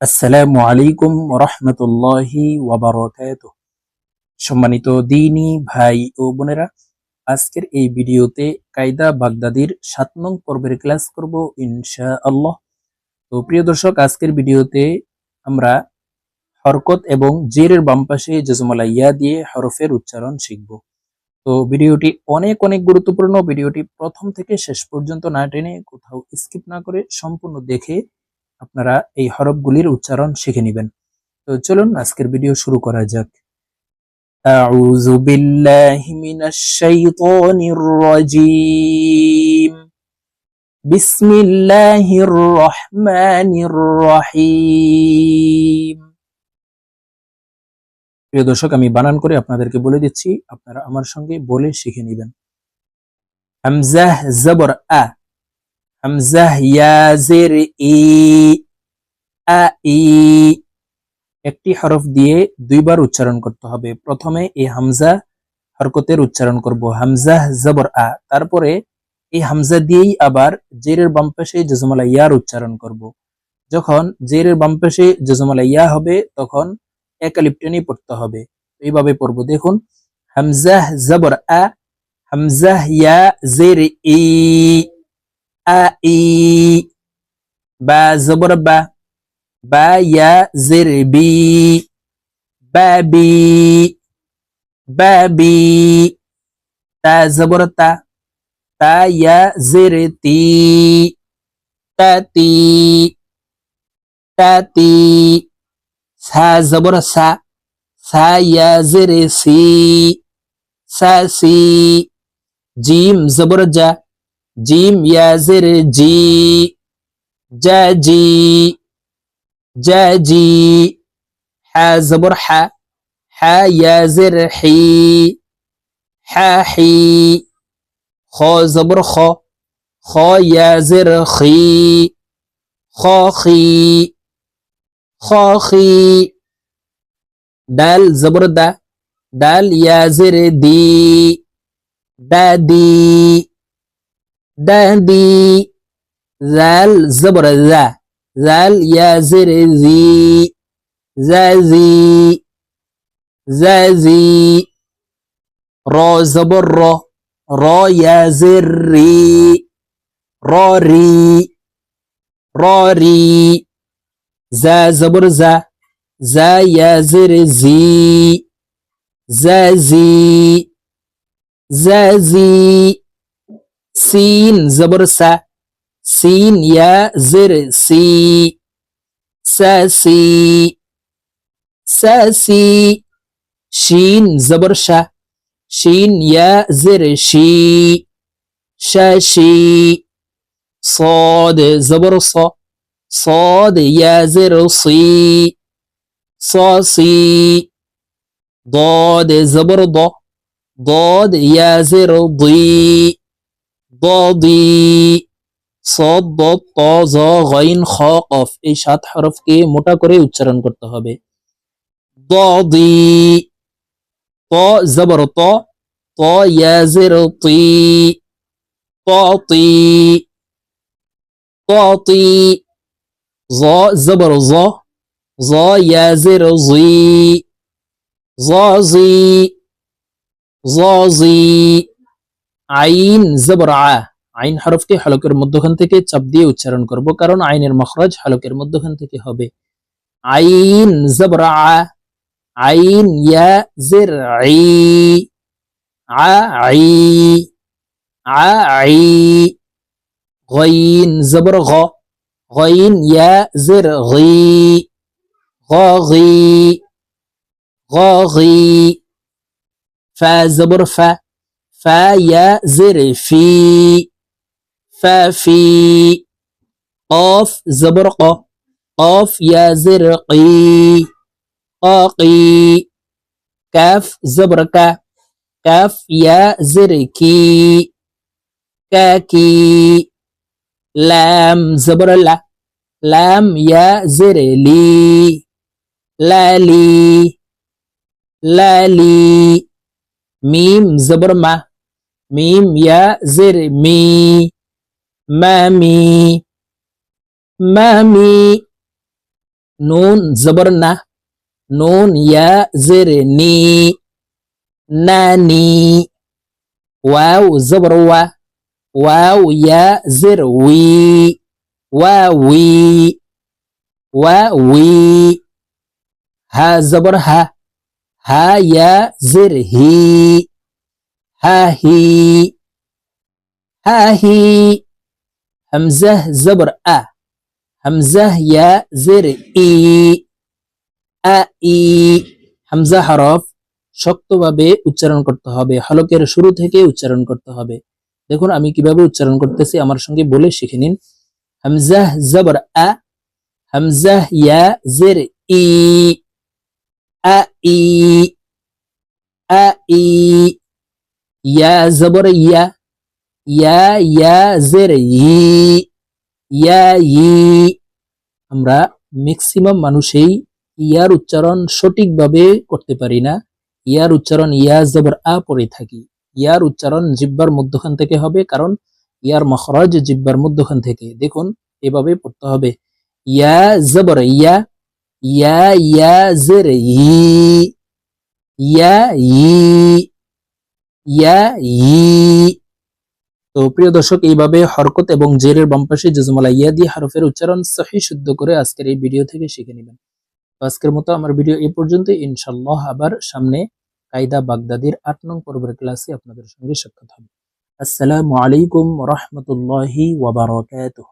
আসসালামু আলাইকুম রহমতুল্লাহি ওয়াবারকাত সম্মানিত দিনী ভাই ও বোনেরা, আজকের এই ভিডিওতে কায়দা বাগদাদির সাত নং পর্বের ক্লাস করব ইনশা আল্লাহ তো প্রিয় দর্শক, আজকের ভিডিওতে আমরা হরকত এবং জেরের বাম পাশে জজমালা ইয়া দিয়ে হরফের উচ্চারণ শিখব। তো ভিডিওটি অনেক অনেক গুরুত্বপূর্ণ, ভিডিওটি প্রথম থেকে শেষ পর্যন্ত না টেনে কোথাও স্কিপ না করে সম্পূর্ণ দেখে আপনারা এই হরফগুলির উচ্চারণ শিখে নেবেন তো চলুন আজকের ভিডিও শুরু করা যাক أعوذ بالله من الشيطان الرجيم بسم الله الرحمن الرحيم প্রিয় দর্শক আমি বানান করে আপনাদেরকে বলে দিচ্ছি আপনারা আমার সঙ্গে বলে শিখে নেবেন হামজাহ জবর আ হামজাহ ইয়া জের ই আ ই একটি হরফ দিয়ে দুইবার উচ্চারণ করতে হবে। প্রথমে এই হামজা হরকতের উচ্চারণ করব। হামজা, জবর, আ। তারপরে এই হামজা দিয়েই আবার জেরের বাম পাশে জজমালা ইয়ার উচ্চারণ করব। যখন জেরের বাম পাশে জজমালা ইয়া হবে, তখন একালিপ্টেনি পড়তে হবে। এইভাবে পড়ব। দেখুন, হামজা, জবর, আ। হামজা, ইয়া জের ই ই বা জবর বা বা ইয়া জের বি বাবি বাবি তা জবর তা তা ইয়া জের তি তাতি তাতি সা জবর সা সা ইয়া জের সি সাসি জিম জবর জা জিম ইয়া জের জি জাজি জাজি হা জবর হা হা ইয়া জের হি হা হি খ জবর খ খ ইয়া জের খি খ খি খ খি দাল জবর দা দাল ইয়া জের দি দাদি দাদি জাল জবর জা জাল ইয়া জের জি জাজি জাজি র জবর র র ইয়া জের রি র রি র রি জা জবর জা সিন জবর সা সিন ইয়া জের সি সাসি সাসি শিন জবর শা শিন ইয়া জের শি শাশি صاد زبر ص صاد يا زر صي صاصي ضاد زبر ض ضاد يا زر ضي ضاضي صاد ضاد ط ظ غين خ قف এই সাত হরফকে মোটা করে উচ্চারণ করতে হবে ضاضي ط زبر ط ط يا زر طي طاطي طاطي ظ زبر ظ ظ يا زر ظي ظازي ظازي আইন জবর আ আইন হরফটি হলকের মধ্যখান থেকে চাপ দিয়ে উচ্চারণ করব কারণ আইনের মখরাজ হলকের মধ্যখান থেকে হবে আইন জবর আ আইন ইয়া জের আই আ আই আ আই غين زبر غ غين يا زر غي غاغي غاغي فا زبر فا فيا زر في ففي قاف زبرقة قاف يا زرقي قاقي كاف زبركة كاف يا زركي كاكي لام زبرلا لام يا زرلي لالي لالي ميم زبرمه ميم يا زر مي مامي مامي. نون زبرنا نون يا زر ني ناني. واو زبر وا واو يا زر وي واوي واوي. ها زبر ها ها يا زر هي. হি হা হি হা হি হামজা জবর আ হামজা ইয়া জের ই আ ই হামজা হরফ শক্তভাবে উচ্চারণ করতে হবে। হলকের শুরু থেকে উচ্চারণ করতে হবে। দেখুন, আমি কীভাবে উচ্চারণ করতেছি, আমার সঙ্গে বলে শিখে নিন। হামজা জবর আ হামজা ইয়া জের ই আ ই আ ই ইয়া জবর ইয়া ইয়া ইয়া জের ই ইয়া ই আমরা ম্যাক্সিমাম মানুষই ইয়ার উচ্চারণ সঠিকভাবে করতে পারি না। ইয়ার উচ্চারণ ইয়া জবর আ পড়ে থাকি। ইয়ার উচ্চারণ জিব্বার মধ্যখান থেকে হবে কারণ ইয়ার মখরাজ জিব্বার মধ্যখান থেকে। দেখুন, এভাবে পড়তে হবে। ইয়া জবর ইয়া। ইয়া ইয়া, জের ই। ইয়া, ই। তো প্রিয় দর্শক, এইভাবে হরকত এবং জেরের বাম পাশে জজমালা ইয়া দিয়ে হারফের উচ্চারণ সহি শুদ্ধ করে আজকের এই ভিডিও থেকে শিখে নেবেন। আজকের মতো আমার ভিডিও এই পর্যন্ত ইনশাল্লাহ আবার সামনে কায়দা বাগদাদির আট নং পর্বের ক্লাসে আপনাদের সঙ্গে সাক্ষাৎ হবে। আসসালামু আলাইকুম রহমতুল্লাহি ওয়াবারাকাতুহ